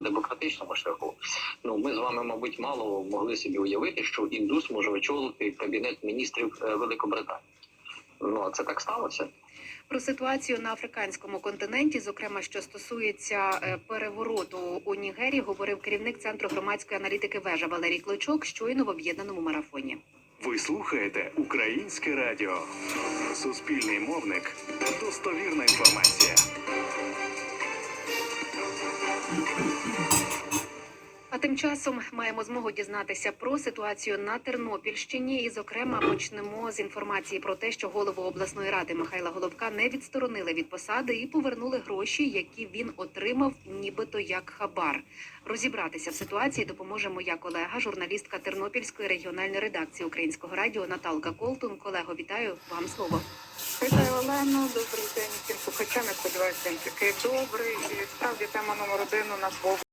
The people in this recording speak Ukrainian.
демократичному шляху. Ну ми з вами, мабуть, мало могли собі уявити, що індус може очолити кабінет міністрів е, Великобританії. Ну а це так сталося. Про ситуацію на африканському континенті, зокрема, що стосується е, перевороту у Нігерії, говорив керівник центру громадської аналітики вежа Валерій Клочок щойно в об'єднаному марафоні. Ви слухаєте Українське радіо. Суспільний мовник. Достовірна інформація. А тим часом маємо змогу дізнатися про ситуацію на Тернопільщині. І, зокрема, почнемо з інформації про те, що голову обласної ради Михайла Головка не відсторонили від посади і повернули гроші, які він отримав, нібито як хабар. Розібратися в ситуації допоможе моя колега, журналістка Тернопільської регіональної редакції Українського радіо Наталка Колтун. Колего, вітаю вам слово. Вітаю Олено, добрий день слухачам. Я сподіваюся, він такий добрий. І справді тема номер один у нас був